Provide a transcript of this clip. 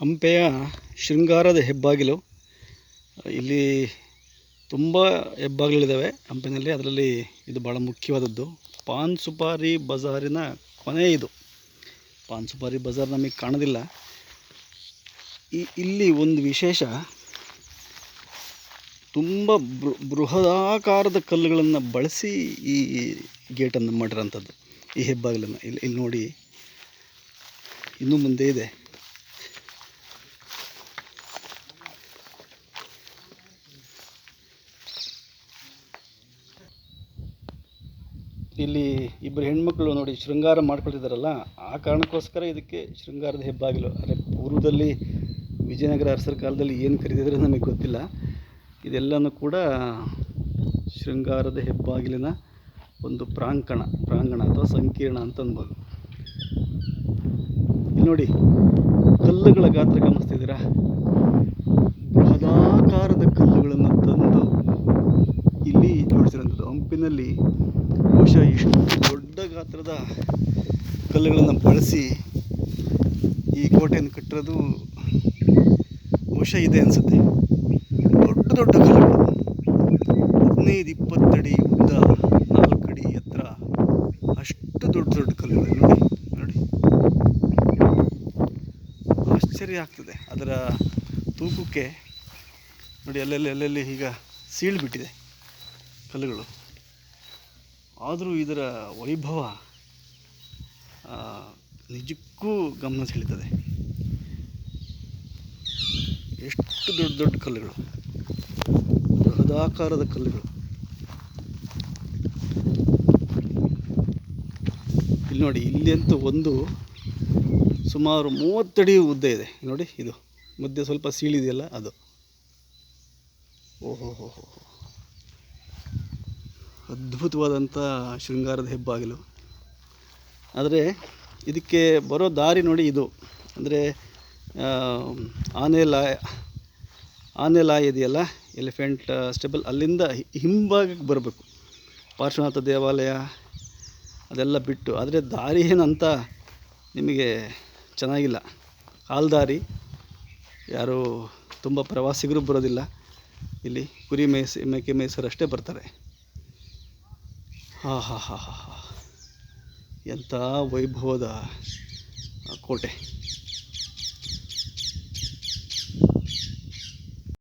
ಹಂಪೆಯ ಶೃಂಗಾರದ ಹೆಬ್ಬಾಗಿಲು. ಇಲ್ಲಿ ತುಂಬ ಹೆಬ್ಬಾಗಿಲಿದ್ದಾವೆ ಹಂಪೆಯಲ್ಲಿ ಅದರಲ್ಲಿ ಇದು ಭಾಳ ಮುಖ್ಯವಾದದ್ದು. ಪಾನ್ ಸುಪಾರಿ ಬಜಾರಿನ ಕೊನೆ ಇದು. ಪಾನ್ ಸುಪಾರಿ ಬಜಾರ್ ನಮಗೆ ಕಾಣೋದಿಲ್ಲ. ಈ, ಇಲ್ಲಿ ಒಂದು ವಿಶೇಷ. ತುಂಬ ಬೃಹದಾಕಾರದ ಕಲ್ಲುಗಳನ್ನು ಬಳಸಿ ಈ ಗೇಟನ್ನು ಮಾಡಿರೋಂಥದ್ದು ಈ ಹೆಬ್ಬಾಗಿಲನ್ನು. ಇಲ್ಲಿ ಇಲ್ಲಿ ನೋಡಿ. ಇನ್ನೂ ಮುಂದೆ ಇದೆ. ಇಲ್ಲಿ ಇಬ್ಬರು ಹೆಣ್ಮಕ್ಳು ನೋಡಿ ಶೃಂಗಾರ ಮಾಡ್ಕೊಳ್ತಿದ್ದಾರಲ್ಲ ಆ ಕಾರಣಕ್ಕೋಸ್ಕರ ಇದಕ್ಕೆ ಶೃಂಗಾರದ ಹೆಬ್ಬಾಗಿಲು. ಅಂದರೆ ಪೂರ್ವದಲ್ಲಿ ವಿಜಯನಗರ ಅರಸರ ಕಾಲದಲ್ಲಿ ಏನು ಕರೀತಿದ್ರೆ ನಮಗೆ ಗೊತ್ತಿಲ್ಲ. ಇದೆಲ್ಲನೂ ಕೂಡ ಶೃಂಗಾರದ ಹೆಬ್ಬಾಗಿಲಿನ ಒಂದು ಪ್ರಾಂಗಣ ಪ್ರಾಂಗಣ ಅಥವಾ ಸಂಕೀರ್ಣ ಅಂತ ಅನ್ಬೋದು. ಇಲ್ಲಿ ನೋಡಿ, ಕಲ್ಲುಗಳ ಗಾತ್ರ ಗಮನಿಸ್ತಿದ್ದೀರಾ? ಬೃಹದಾಕಾರದ ಕಲ್ಲುಗಳನ್ನು ತಂದು ಇಲ್ಲಿ ಜೋಡಿಸಿರುವಂಥದ್ದು. ಹಂಪಿನಲ್ಲಿ ಬಹುಶಃ ಇಷ್ಟು ದೊಡ್ಡ ಗಾತ್ರದ ಕಲ್ಲುಗಳನ್ನು ಬಳಸಿ ಈ ಕೋಟೆಯನ್ನು ಕಟ್ಟಿರೋದು ಬಹುಶಃ ಇದೆ ಅನಿಸುತ್ತೆ. ದೊಡ್ಡ ದೊಡ್ಡ ಕಲ್ಲುಗಳು. ಹದಿನೈದು ಇಪ್ಪತ್ತಡಿ ಉದ್ದ, ನಾಲ್ಕು ಅಡಿ ಎತ್ತರ ಅಷ್ಟು ದೊಡ್ಡ ದೊಡ್ಡ ಕಲ್ಲುಗಳು ನೋಡಿ ನೋಡಿ. ಆಶ್ಚರ್ಯ ಆಗ್ತದೆ. ಅದರ ತೂಕಕ್ಕೆ ನೋಡಿ, ಅಲ್ಲಲ್ಲಿ ಅಲ್ಲಲ್ಲಿ ಈಗ ಸೀಳ್ಬಿಟ್ಟಿದೆ ಕಲ್ಲುಗಳು. ಆದರೂ ಇದರ ವೈಭವ ನಿಜಕ್ಕೂ ಗಮನ ಸೆಳೀತದೆ. ಎಷ್ಟು ದೊಡ್ಡ ದೊಡ್ಡ ಕಲ್ಲುಗಳು, ಬೃಹದಾಕಾರದ ಕಲ್ಲುಗಳು. ಇಲ್ಲಿ ನೋಡಿ ಇಲ್ಲಿ ಅಂತೂ ಒಂದು ಸುಮಾರು ಮೂವತ್ತಡಿ ಉದ್ದ ಇದೆ. ನೋಡಿ, ಇದು ಮಧ್ಯೆ ಸ್ವಲ್ಪ ಸೀಳಿದೆಯಲ್ಲ ಅದು. ಓಹೋ ಹೋ ಹೋ. ಅದ್ಭುತವಾದಂಥ ಶೃಂಗಾರದ ಹೆಬ್ಬಾಗಿಲು. ಆದರೆ ಇದಕ್ಕೆ ಬರೋ ದಾರಿ ನೋಡಿ ಇದು. ಅಂದರೆ ಆನೆ ಲಾಯ ಆನೆ ಇದೆಯಲ್ಲ, ಎಲಿಫೆಂಟ್ ಸ್ಟೆಬಲ್, ಅಲ್ಲಿಂದ ಹಿಂಭಾಗಕ್ಕೆ ಬರಬೇಕು. ಪಾರ್ಶ್ವನಾಥ ದೇವಾಲಯ, ಅದೆಲ್ಲ ಬಿಟ್ಟು. ಆದರೆ ದಾರಿ ಏನಂತ ನಿಮಗೆ ಚೆನ್ನಾಗಿಲ್ಲ. ಕಾಲ್ದಾರಿ ಯಾರು ತುಂಬ ಪ್ರವಾಸಿಗರು ಬರೋದಿಲ್ಲ. ಇಲ್ಲಿ ಕುರಿ ಮೇಯ್ಸಿ, ಮೇಕೆ ಮೇಯ್ಸರಷ್ಟೇ ಬರ್ತಾರೆ. ಹಾ ಹಾ ಹಾ ಹಾ ಹಾ. ಎಂಥ ವೈಭವದ ಕೋಟೆ.